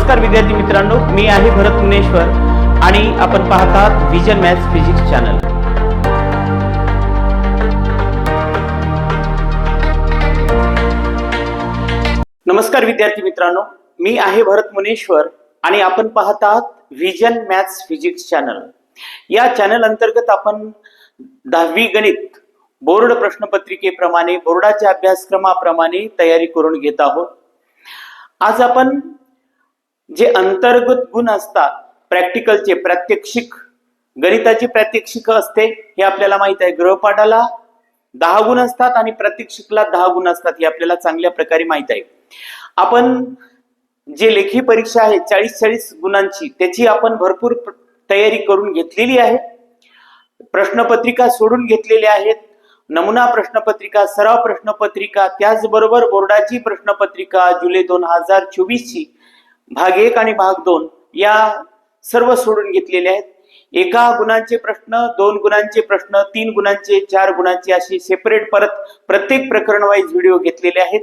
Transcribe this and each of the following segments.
नमस्कार विद्यार्थी मित्रांनो मी आहे भरत मुनेश्वर आणि आपण पाहतात विजन मॅथ्स फिजिक्स चॅनल नमस्कार विद्यार्थी मित्रांनो मी आहे भरत मुनेश्वर आणि आपण पाहतात विजन मॅथ्स फिजिक्स चॅनल या चॅनल अंतर्गत आपण दहावी गणित बोर्ड प्रश्नपत्रिकेप्रमाणे बोर्डाच्या अभ्यासक्रमाप्रमाणे तयारी करून घेत आहोत. आज आपण जे अंतर्गत गुण असतात प्रॅक्टिकलचे प्रात्यक्षिक गणिताची प्रात्यक्षिक असते हे आपल्याला माहीत आहे. गृहपाठाला दहा गुण असतात आणि प्रात्यक्षिकला दहा गुण असतात हे आपल्याला चांगल्या प्रकारे माहीत आहे. आपण जे लेखी परीक्षा आहे चाळीस चाळीस गुणांची त्याची आपण भरपूर तयारी करून घेतलेली आहे. प्रश्नपत्रिका सोडून घेतलेल्या आहेत. नमुना प्रश्नपत्रिका सराव प्रश्नपत्रिका त्याचबरोबर बोर्डाची प्रश्नपत्रिका जुलै दोन हजार चोवीस ची भाग एक आणि भाग दोन या सर्व सोडून घेतलेले आहेत. एका गुणांचे प्रश्न दोन गुणांचे प्रश्न तीन गुणांचे चार गुणांचे असे सेपरेट परत प्रत्येक प्रकरण वाईज व्हिडिओ घेतलेले आहेत.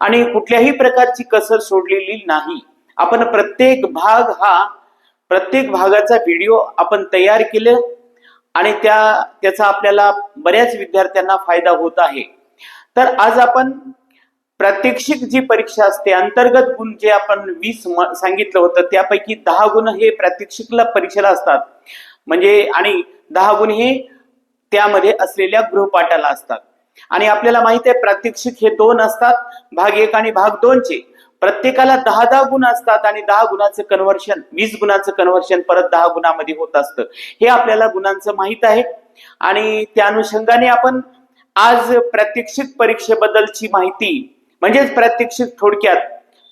आणि कुठल्याही प्रकारची कसर सोडलेली नाही. आपण प्रत्येक भाग हा प्रत्येक भागाचा व्हिडिओ आपण तयार केले आणि त्या त्याचा आपल्याला बऱ्याच विद्यार्थ्यांना फायदा होत आहे. तर आज आपण प्रात्यक्षिक जी परीक्षा असते अंतर्गत गुण जे आपण वीस सांगितलं होतं त्यापैकी दहा गुण हे प्रात्यक्षिकला परीक्षेला असतात. म्हणजे आणि दहा गुण हे त्यामध्ये असलेल्या गृहपाठाला असतात. आणि आपल्याला माहीत आहे प्रात्यक्षिक हे दोन असतात भाग एक आणि भाग दोनचे. प्रत्येकाला दहा दहा गुण असतात आणि दहा गुणाचं कन्व्हर्शन वीस गुणाचं कन्व्हर्शन परत दहा गुणामध्ये होत असतं. हे आपल्याला गुणांचं माहीत आहे. आणि त्या अनुषंगाने आपण आज प्रात्यक्षिक परीक्षेबद्दलची माहिती म्हणजेच प्रात्यक्षिक थोडक्यात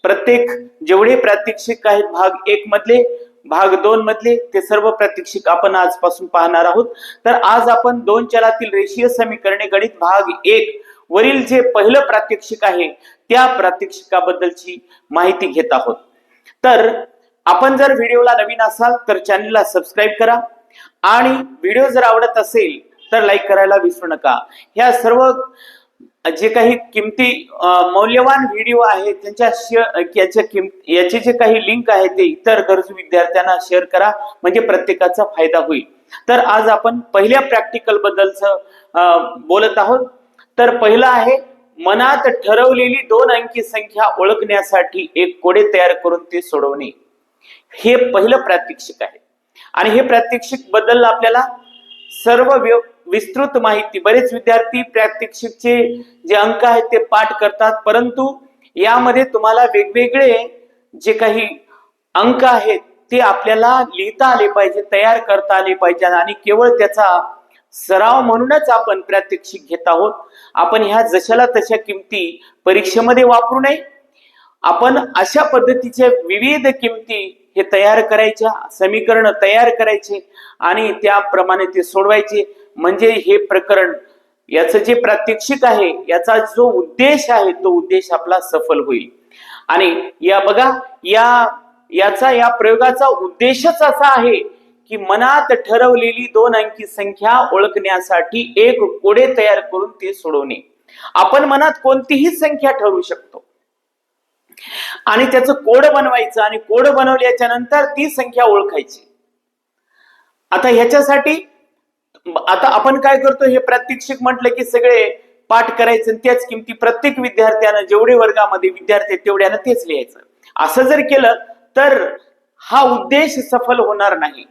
प्रत्येक जेवढे प्रात्यक्षिक आहेत भाग एक मधले भाग दोन मधले ते सर्व प्रात्यक्षिक आपण आजपासून पाहणार आहोत. तर आज आपण दोन चलातील रेषीय समीकरणे गणित भाग एक वरील जे पहिलं प्रात्यक्षिक आहे त्या प्रात्यक्षिकाबद्दलची माहिती घेत आहोत. तर आपण जर व्हिडिओला नवीन असाल तर चॅनलला सबस्क्राईब करा आणि व्हिडिओ जर आवडत असेल तर लाईक करायला विसरू नका. ह्या सर्व जे काही किमती मौल्यवान व्हिडिओ आहेत त्यांच्या शे- याच्या किम याचे जे काही लिंक आहे ते इतर गरजू विद्यार्थ्यांना शेअर करा म्हणजे प्रत्येकाचा फायदा होईल. तर आज आपण पहिल्या प्रॅक्टिकल बद्दलच बोलत आहोत. तर पहिलं आहे मनात ठरवलेली दोन अंकी संख्या ओळखण्यासाठी एक कोडे तयार करून ते सोडवणे. हे पहिलं प्रात्यक्षिक आहे. आणि हे प्रात्यक्षिकबद्दल आपल्याला सर्व व्यव विस्तृत माहिती. बरेच विद्यार्थी प्रात्यक्षिकचे जे अंक आहेत ते पाठ करतात. परंतु यामध्ये तुम्हाला वेगवेगळे जे काही अंक आहेत ते आपल्याला लिहिता आले पाहिजे तयार करता आले पाहिजे आणि केवळ त्याचा सराव म्हणूनच आपण प्रात्यक्षिक घेत आहोत. आपण ह्या जशाला तशा किमती परीक्षेमध्ये वापरू नये. आपण अशा पद्धतीचे विविध किमती हे तयार करायच्या समीकरण तयार करायचे आणि त्याप्रमाणे ते सोडवायचे. म्हणजे हे प्रकरण याचं जे प्रात्यक्षिक आहे याचा जो उद्देश आहे तो उद्देश आपला सफल होईल. आणि या बघा या याचा या प्रयोगाचा उद्देशच असा आहे की मनात ठरवलेली दोन अंकी संख्या ओळखण्यासाठी एक कोडे तयार करून ते सोडवणे. आपण मनात कोणतीही संख्या ठरवू शकतो. आणि त्याचं कोड बनवायचं आणि कोड बनवल्याच्या नंतर ती संख्या ओळखायची. आता ह्याच्यासाठी आता आपण काय करतो हे प्रात्यक्षिक म्हटलं की सगळे पाठ करायचं आणि त्याच किमती प्रत्येक विद्यार्थ्यानं जेवढे वर्गामध्ये विद्यार्थी तेवढ्यानं तेच लिहायचं. असं जर केलं तर हा उद्देश सफल होणार नाही.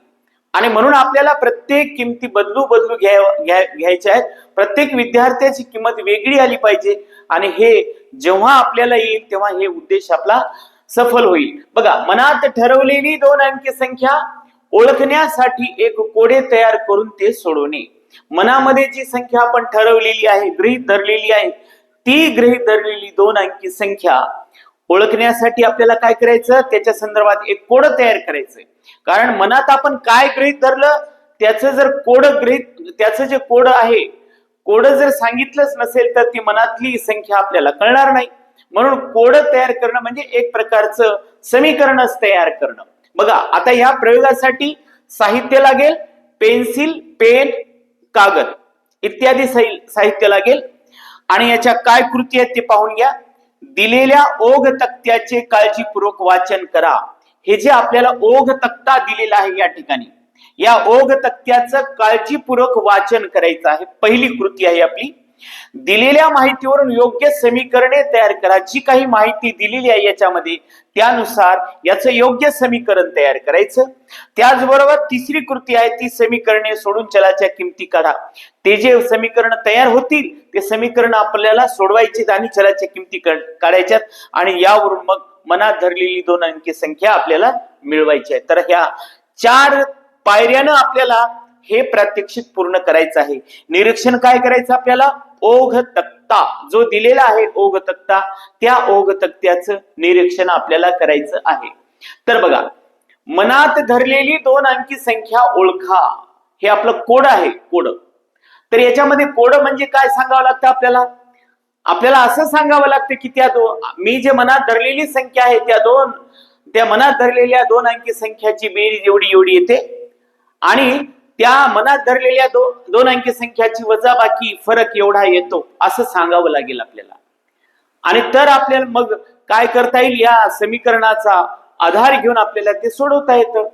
आणि म्हणून आपल्याला प्रत्येक किमती बदलू बदलू घ्या- घ्यायच्या आहेत. प्रत्येक विद्यार्थ्याची किंमत वेगळी आली पाहिजे. आणि हे जेव्हा आपल्याला येईल तेव्हा हे उद्देश आपला सफल होईल. बघा मनात ठरवलेली दोन अंकी संख्या ओळखण्यासाठी एक कोडे तयार करून ते सोडवणे. मनामध्ये जी संख्या आपण ठरवलेली आहे गृहीत धरलेली आहे ती गृहित धरलेली दोन अंकी संख्या. ओळखण्यासाठी आपल्याला काय करायचं? त्याच्या संदर्भात एक कोड तयार करायचंय कारण मनात आपण काय गृहीत धरलं? त्याचं जर कोड गृहीत त्याचं जे कोड आहे कोड जर सांगितलंच नसेल तर ती मनातली संख्या आपल्याला कळणार नाही. म्हणून कोड तयार करणं म्हणजे एक प्रकारचं समीकरणच तयार करणं. बघा आता या प्रयोगासाठी साहित्य लागेल पेन्सिल पेन कागद इत्यादी साहित्य लागेल. आणि याच्या काय कृती आहेत ते पाहून घ्या. दिलेल्या ओघ तक्त्याचे काळजीपूर्वक वाचन करा. हे जे आपल्याला ओघ तक्ता दिलेला आहे या ठिकाणी या ओघ तक्त्याचं काळजीपूर्वक वाचन करायचं आहे. पहिली कृती आहे आपली. दिलेल्या माहितीवरून योग्य समीकरणे तयार करा. जी काही माहिती दिलेली आहे याच्यामध्ये त्यानुसार याचं योग्य समीकरण तयार करायचं. त्याचबरोबर तिसरी कृती आहे ती समीकरणे सोडून चलाच्या किमती काढा. ते जे समीकरण तयार होतील ते समीकरण आपल्याला सोडवायचे आणि चलाच्या किमती काढायच्यात. आणि यावरून मग मनात धरलेली दोन अंकी संख्या आपल्याला मिळवायची आहे. तर ह्या चार पायऱ्यानं आपल्याला हे प्रात्यक्षिक पूर्ण करायचं आहे. निरीक्षण काय करायचं आपल्याला? ओघ तक्ता जो दिलेला आहे ओघ तक्ता त्या ओघ तक्त्याचं निरीक्षण आपल्याला करायचं आहे. तर बघा मनात धरलेली दोन अंकी संख्या ओळखा. हे आपलं कोड आहे कोड. तर याच्यामध्ये कोड म्हणजे काय सांगावं लागतं आपल्याला? आपल्याला असं सांगावं लागतं की त्या दोन मी जे मनात धरलेली संख्या आहे त्या दोन त्या मनात धरलेल्या दोन अंकी संख्याची बेरीज एवढी एवढी येते. आणि त्या मनात धरलेल्या दो, दोन अंकी संख्याची वजाबाकी फरक एवढा येतो असं सांगावं लागेल आपल्याला. आणि तर आपल्याला मग काय करता येईल? या समीकरणाचा आधार घेऊन आपल्याला ते सोडवता येतं.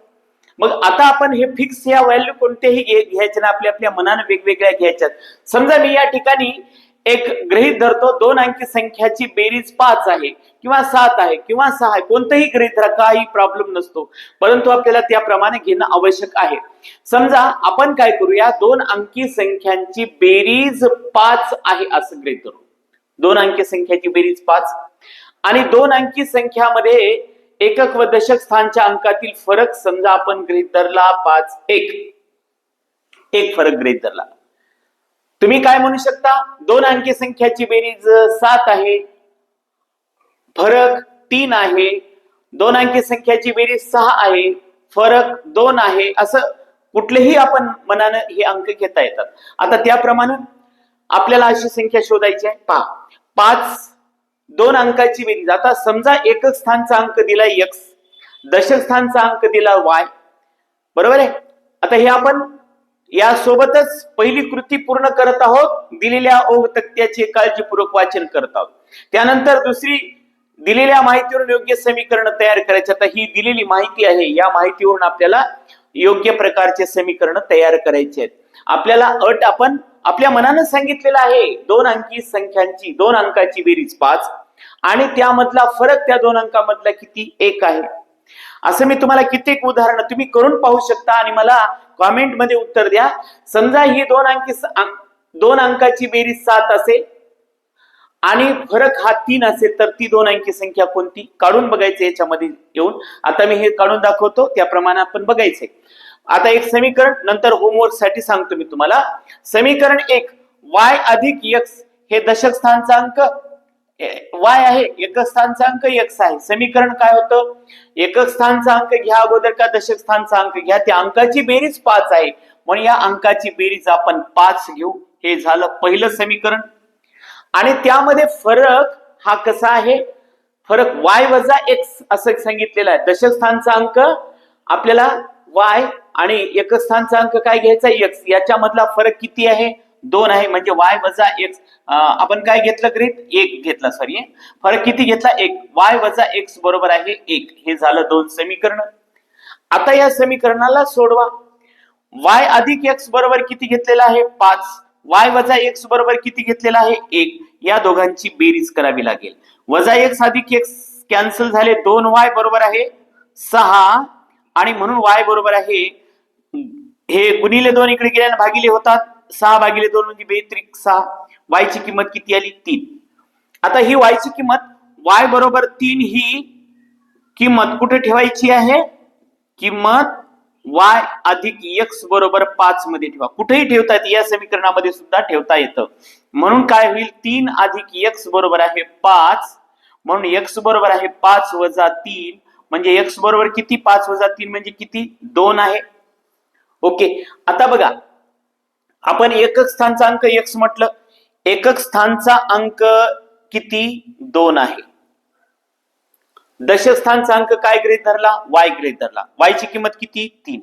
मग आता आपण हे फिक्स या व्हॅल्यू कोणतेही घ्यायच्या घ्यायचे ना आपल्या आपल्या मनानं वेगवेगळ्या घ्यायच्यात. समजा मी या ठिकाणी एक गृहित धरतो दोन अंकी संख्याची बेरीज पाच आहे किंवा सात आहे किंवा सहा आहे कोणतंही गृहित धरा काही प्रॉब्लेम नसतो. परंतु आपल्याला त्याप्रमाणे घेणं आवश्यक आहे. समजा आपण काय करूया दोन अंकी संख्यांची बेरीज पाच आहे असं गृहित धरू. दोन अंकी संख्याची बेरीज पाच. आणि दोन अंकी संख्यामध्ये एकक व दशक स्थानच्या अंकातील फरक समजा आपण गृहित धरला पाच एक. एक फरक गृहित धरला. तुम्ही काय म्हणू शकता? दोन अंकी संख्याची बेरीज सात आहे. फरक तीन आहे. दोन अंकी संख्याची बेरीज सहा आहे. फरक दोन आहे. असं कुठलेही आपण मनानं हे अंक घेता येतात. आता त्याप्रमाणे आपल्याला अशी संख्या शोधायची आहे. पहा. पाच दोन अंकाची बेरीज. आता समजा एकक स्थानचा अंक दिला एक्स दशक स्थानचा अंक दिला वाय बरोबर आहे? आता हे आपण या सोबतच पहिली कृती पूर्ण करत आहोत. दिलेल्या ओघ तक्त्याचे काळजीपूर्वक वाचन करत आहोत. त्यानंतर दुसरी दिलेल्या माहितीवरून योग्य समीकरण तयार करायचे. आता ही दिलेली माहिती आहे या माहितीवरून आपल्याला योग्य प्रकारचे समीकरण तयार करायचे आहेत. आपल्याला अट आपण आपल्या मनानं सांगितलेलं आहे दोन अंकी संख्यांची दोन अंकाची बेरीज पाच. आणि त्यामधला फरक त्या दोन अंकामधला किती? एक आहे. असं मी तुम्हाला कित्येक उदाहरण तुम्ही करून पाहू शकता आणि मला कॉमेंटमध्ये उत्तर द्या. समजा ही दोन अंकी दोन अंकाची बेरीज सात असेल आणि फरक हा तीन असेल तर ती दोन अंकी संख्या कोणती? काढून बघायचं याच्यामध्ये येऊन. आता मी हे काढून दाखवतो त्याप्रमाणे आपण बघायचंय. आता एक समीकरण नंतर होमवर्कसाठी सांगतो मी तुम्हाला. समीकरण एक वाय अधिक एक्स हे दशक स्थानचा अंक. वाय आहे? एकक स्थानचा अंक एक्स आहे. समीकरण काय होतं? एकक स्थानचा अंक घ्या अगोदर का दशक स्थानचा अंक घ्या? त्या अंकाची बेरीज पाच आहे. म्हणून या अंकाची बेरीज आपण पाच घेऊ. हे झालं पहिलं समीकरण. आणि त्यामध्ये फरक हा कसा आहे? फरक वाय वजा एक्स असं सांगितलेलं आहे. दशक स्थानचा अंक आपल्याला वाय आणि एकक स्थानचा अंक काय घ्यायचा? एक्स. याच्यामधला फरक किती आहे? दोन आहे म्हणजे वाय वजा एक्स आपण काय घेतलं ग्रीत एक घेतला सॉरी फरक किती घेतला? एक. वाय वजा एक्स बरोबर आहे एक. हे झालं दोन समीकरण. आता या समीकरणाला सोडवा. वाय अधिक एक्स बरोबर किती घेतलेला आहे? पाच. वाय वजा एक्स बरोबर किती घेतलेला आहे? एक. या दोघांची बेरीज करावी लागेल. वजा एक्स अधिक एक्स कॅन्सल झाले दोन वाय बरोबर आहे सहा. आणि म्हणून वाय बरोबर आहे हे गुणिले दोन इकडे गेल्याने भागिले होतात. सहा भागिले दोन म्हणजे बेत्रिक सहा. वाय ची किंमत किती आली? तीन. आता ही वाय ची किंमत वाय बरोबर तीन ही किंमत कुठे ठेवायची आहे? किंमत वाय अधिक एक्स बरोबर पाच मध्ये ठेवा. कुठेही ठेवता येते या समीकरणामध्ये सुद्धा ठेवता येतं. म्हणून काय होईल? तीन अधिक एक्स बरोबर आहे पाच. म्हणून एक्स बरोबर आहे पाच वजा तीन. म्हणजे एक्स बरोबर किती? पाच वजा तीन म्हणजे किती? दोन आहे. ओके. आता बघा. आपण एकक स्थानचा अंक एक्स म्हटलं एकक स्थानचा अंक किती? दोन आहे. दशक स्थानचा अंक काय गृहीत धरला? वाय गृहीत धरला. वायची किंमत किती? तीन.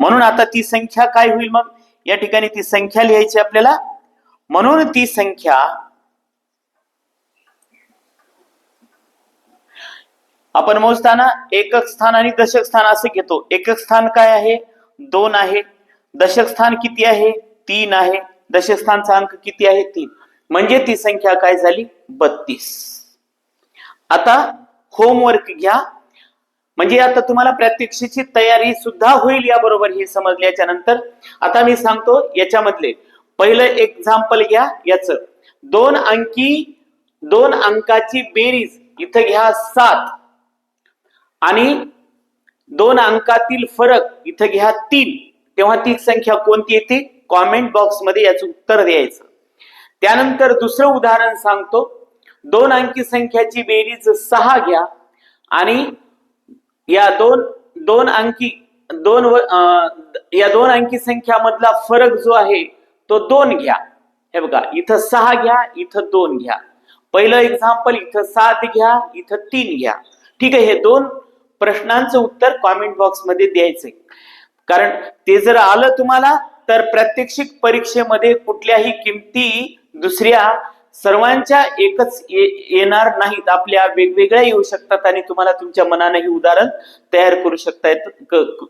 म्हणून आता ती संख्या काय होईल मग? या ठिकाणी ती संख्या लिहायची आपल्याला. म्हणून ती संख्या आपण मोजताना एकक स्थान आणि दशक स्थान असं घेतो. एकक स्थान काय आहे? दोन आहे. दशक स्थान किती आहे? तीन आहे. दशक स्थानचा अंक किती आहे? तीन. म्हणजे ती संख्या काय झाली? बत्तीस. आता होमवर्क घ्या. म्हणजे आता तुम्हाला प्रात्यक्षिकची तयारी सुद्धा होईल या बरोबर हे समजल्याच्या नंतर आता मी सांगतो याच्यामधले. पहिलं एक्झाम्पल घ्या. याच. दोन अंकी दोन अंकाची बेरीज. इथं घ्या सात. आणि दोन अंकातील फरक. इथं घ्या तीन. तेव्हा ती संख्या कोणती येते? कॉमेंट बॉक्समध्ये याचं उत्तर द्यायचं. त्यानंतर दुसरं उदाहरण सांगतो. दोन अंकी संख्याची बेरीज सहा घ्या आणि या दोन दोन अंकी दोन व- या दोन अंकी संख्या मधला फरक जो आहे तो दोन घ्या. हे बघा इथं सहा घ्या इथं दोन घ्या. पहिलं एक्झाम्पल इथं सात घ्या इथं तीन घ्या. ठीक आहे हे दोन प्रश्नांचं उत्तर कॉमेंट बॉक्समध्ये द्यायचंय. कारण ते जर आलं तुम्हाला तर प्रात्यक्षिक परीक्षेमध्ये कुठल्याही किमती दुसऱ्या सर्वांच्या एकच येणार नाहीत. आपल्या वेगवेगळ्या येऊ शकतात आणि तुम्हाला तुमच्या मनाने ही उदाहरण तयार करू शकता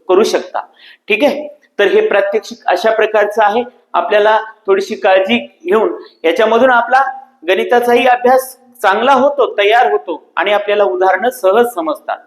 करू शकता. ठीक आहे? तर हे प्रात्यक्षिक अशा प्रकारचं आहे. आपल्याला थोडीशी काळजी घेऊन याच्यामधून आपला गणिताचाही अभ्यास चांगला होतो तयार होतो आणि आपल्याला उदाहरणं सहज समजतात.